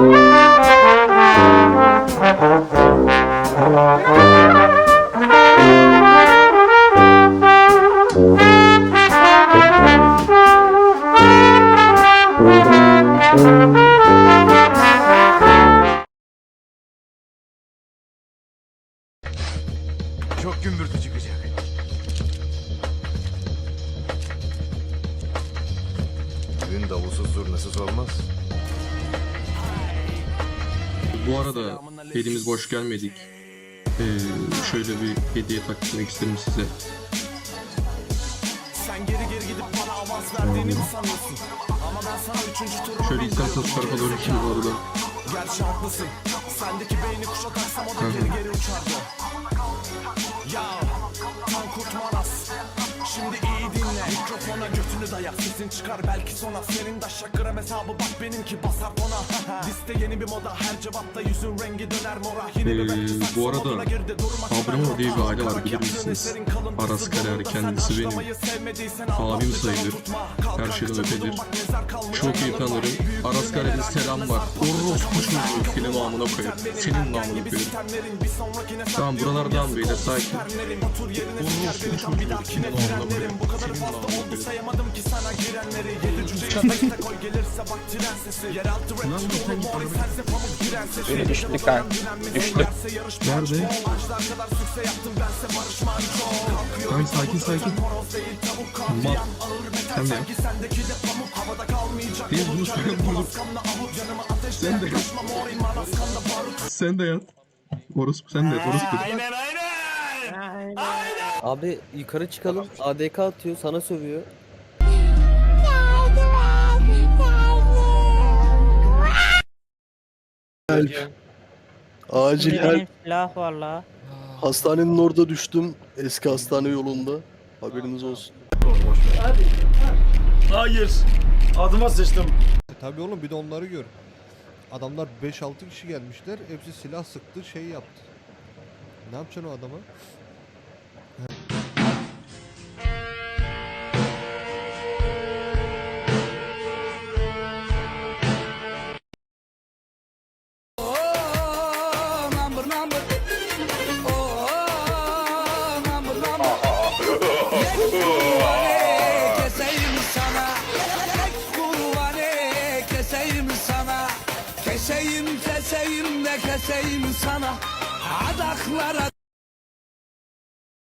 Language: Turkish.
Çok gümbürtü çıkacak. Düğün davulsuz zurnasız olmaz. Bu arada elimiz boş gelmedik. Ee, şöyle bir hediye takdim isterim size. Sen geri geri gidip bana avans verdiğini mi sanıyorsun? Ama ben sana üçüncü turumu Şöyle isterseniz şu tarafa doğru kim bu arada? Gerçi haklısın Sendeki beyni kuşa taksam o da geri geri uçardı dayak Sesin çıkar belki sona Senin daşak gram hesabı bak benimki basar ona Liste yeni bir moda Her cevapta yüzün rengi döner mora Yine Ee, bu arada Abramo diye bir aile var bilir misiniz? Aras Karar kendisi benim. Abim sayılır. Her şeyden ötedir. Çok iyi tanırım. Aras Kare'nin selam var. Orospu çocuğu senin namına koyarım. Senin namına koyarım. Tamam buralardan beyler sakin. Orospu çocuğu senin namına koyarım. Senin namına koyarım. Ki sana girenleri Yedi cüceyi bekle koy gelirse bak tren sesi Yeraltı rap dolu mori sense pamuk giren sesi Biri düştü kan. Düştü. Nerede? Ağaçlar kadar sükse yaptım bense Barış Manço Kalkıyor Tamam sakin sakin. Mal. Sen de sanki sendeki de pamuk Havada kalmayacak Değil, dur, sen dur. Sen de yat. Sen de yat. Orospu sen de yat orospu. Abi yukarı çıkalım. ADK atıyor, sana sövüyor. Acil Benim help. silah var la. Hastanenin orada düştüm. Eski hastane yolunda. Haberiniz olsun. Hayır. Adıma sıçtım. Tabii oğlum bir de onları gör. Adamlar 5-6 kişi gelmişler. Hepsi silah sıktı, şey yaptı. Ne yapacaksın o adama? Keseyim sana. Kurbanı keseyim sana. Keseyim keseyim de keseyim sana. Adaklara